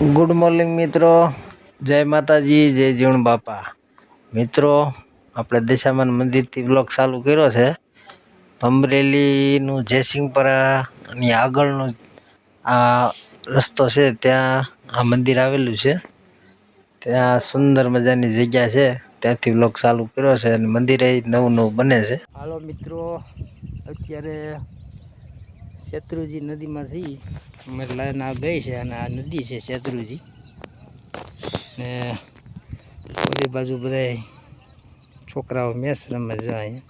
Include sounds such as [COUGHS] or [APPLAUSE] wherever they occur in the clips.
Good morning મિત્રો. જય માતાજી, જય જીવણ બાપા. મિત્રો, આપણે દશામાન મંદિરથી બ્લોક ચાલુ કર્યો છે. અમરેલીનું જયસિંહપરાની આગળનો આ રસ્તો છે, ત્યાં આ મંદિર આવેલું છે. ત્યાં સુંદર મજાની જગ્યા છે. ત્યાંથી બ્લોક ચાલુ કર્યો છે અને મંદિરે નવું નવું બને છે. હાલો મિત્રો, અત્યારે શેત્રુજી નદીમાં છીએ અમે લાઈન આ ગઈ છે અને આ નદી છે શેત્રુજી. ને ઓલી બાજુ બધા છોકરાઓ મેચ રમે છે અહીંયા.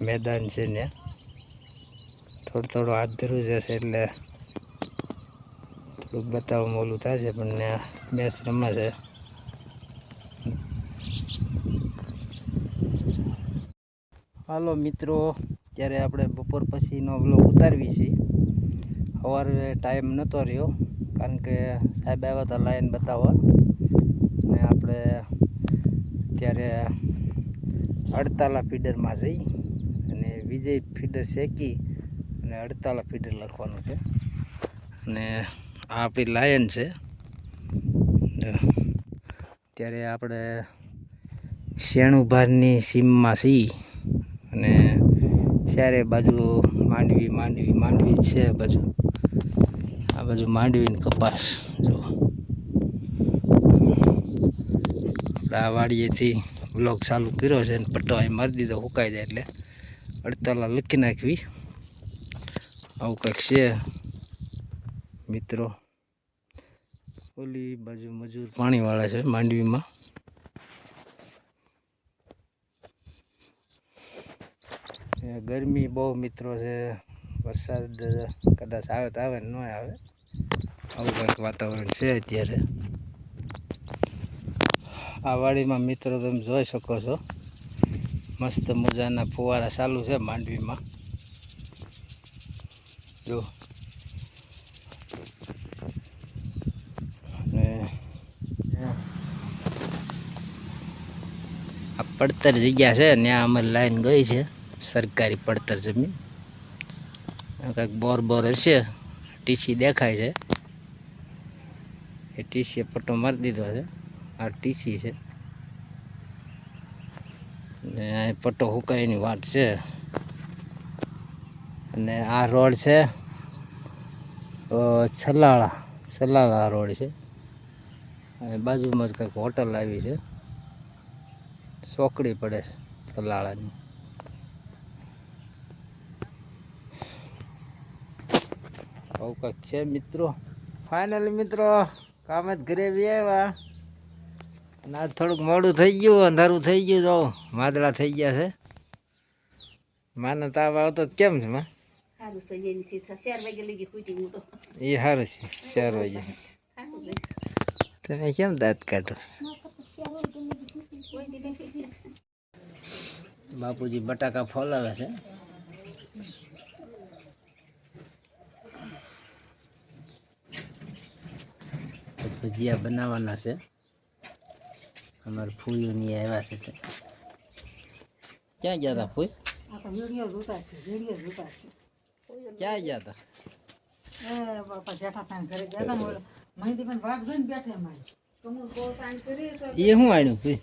મેદાન છે ને. થોડું થોડું હાથ ધરું જશે એટલે થોડુંક બતાવવામાં ઓલું છે, પણ ને મેચ રમે છે. હાલો મિત્રો ત્યારે આપણે બપોર પછીનો બ્લોગ ઉતારવી છે. સવારે ટાઈમ નહોતો રહ્યો, કારણ કે સાહેબ આવ્યા હતા લાઈન બતાવવા. ને આપણે ત્યારે અડતાલા ફીડરમાં જઈ અને વિજય ફીડર શેકી અને અડતાલા ફીડર લખવાનું છે. અને આ આપણી લાયન છે. ત્યારે આપણે શેણુભારની સીમમાં સી અને ચારે બાજુ માંડવી માંડવી માંડવી છે બાજુ? આ બાજુ માંડવી ને કપાસ જો આ વાડીએથી બ્લોક ચાલુ કર્યો છે ને પટ્ટો અહીં મારી દીધો સુકાઈ જાય એટલે. અડતાલા લખી નાખવી. આવું કંઈક છે. મિત્રો, ઓલી બાજુ મજૂર પાણીવાળા છે માંડવીમાં. ગરમી બહુ મિત્રો છે. વરસાદ કદાચ આવે તો આવે ન આવે. આવું કંઈક વાતાવરણ છે અત્યારે. આ વાડીમાં મિત્રો તમે જોઈ શકો છો. મસ્ત મજાના ફુવારા ચાલુ છે માંડવીમાં. જો. આ પડતર જગ્યા છે ત્યાં અમારી લાઈન ગઈ છે. સરકારી પડતર જમીન. કંઈક બોર બોર હશે. ટીસી દેખાય છે. એ ટીસીએ પટ્ટો મારી દીધો છે. આ ટીસી છે. ને અહીં પટ્ટો હુકાયની વાત છે. અને આ રોડ છે. છલાળા. છલાળા રોડ છે. અને બાજુમાં જ કંઈક હોટલ આવી છે. ચોકડી પડે છે છલાળાની. આવું છે મિત્રો. ફાઇનલી મિત્રો કામ જ ઘરે બી આવ્યા. અને આજ થોડુંક મોડું થઈ ગયું અંધારું થઈ ગયું જો માદળા થઈ ગયા છે. માને તાવ આવતો કેમ છે માં? એ સારું છે ચાર વાગે. તમે કેમ દાંત કાઢો? બાપુજી બટાકા ફોલાવે છે. ભજીયા બનાવવાના છે. અમારા ફૂઈઓની આવ્યા છે ક્યાં ગયા હતા ફૂઈ? આ તો વીડિયો જોતા છે વીડિયો જોતા છે. ક્યાં ગયા હતા એ હતા શું આણ્યું ફૂઈ?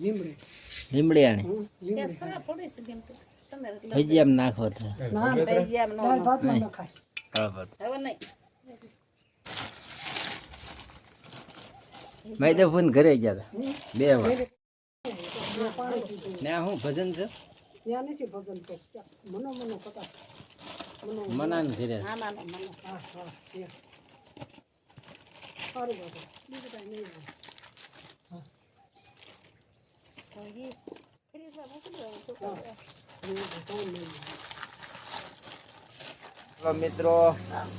લીમડે? લીમડી આણી. હમ, લીમડે સરા મેં તો ફોન ઘરે ગયા હતા. બે વાર. ને આ ભજન છે? ત્યાં નથી ભજન તો. મનો મનો કથા. મનો મનાન ઘરે ના ના ના મને હા હા ત્યાં. સારું બાબા બીજું કાંઈ નહીં. હોય. ભજી ફ્રીજમાં મૂકી દો તો બીજું કાંઈ નહીં હોય. હેલો મિત્રો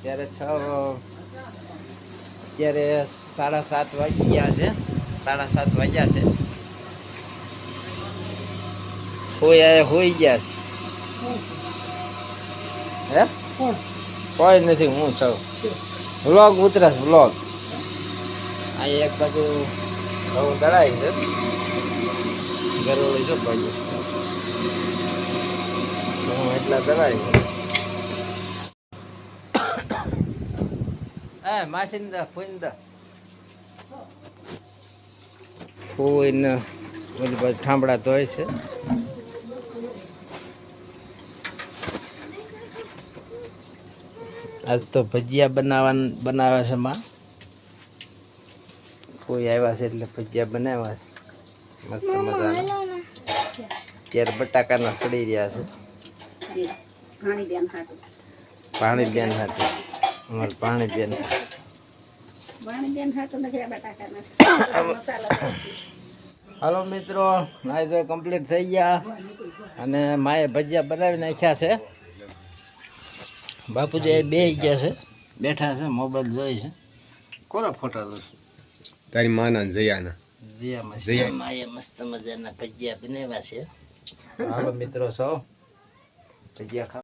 ત્યારે છ અત્યારે સાડા સાત વાગી ગયા છે. સાડા સાત વાગ્યા છે. હોઈ આયા હોઈ ગયા છે? હે? કોઈ નથી, હું છું. વ્લોગ ઉતરસ વ્લોગ. અહીં એક બાજુ ઘઉં દળાય છે. ગરોળી જો બાજુ ઘઉં એટલા દળાય છે. એ માસીને ફોઈન દા ફોઈન ઓલી બાજુ ઠામડા ધોય છે. આજ તો ભજીયા બનાવવા બનાવે છે માં. કોઈ આવ્યા છે એટલે ભજીયા બનાવ્યા છે. મસ્ત મજાના. ત્યારે બટાકાના સડી રહ્યા છે. પાણી બેન હાટું. પાણી બેન હતી અમારે પાણી બેન. [COUGHS] હાલો મિત્રો નાઈ તો કમ્પ્લીટ થઈ ગયા. અને માએ ભજીયા બનાવી નાખ્યા છે. બાપુજી બે ગયા છે. બેઠા છે મોબાઈલ જોઈ છે. કોના ફોટા તો તારી માના ને જયાના. જીયામાં છે જીયા. માએ મસ્ત મજાના ભજીયા બનાવ્યા છે. [LAUGHS] હાલો મિત્રો સૌ ભજીયા ખાવા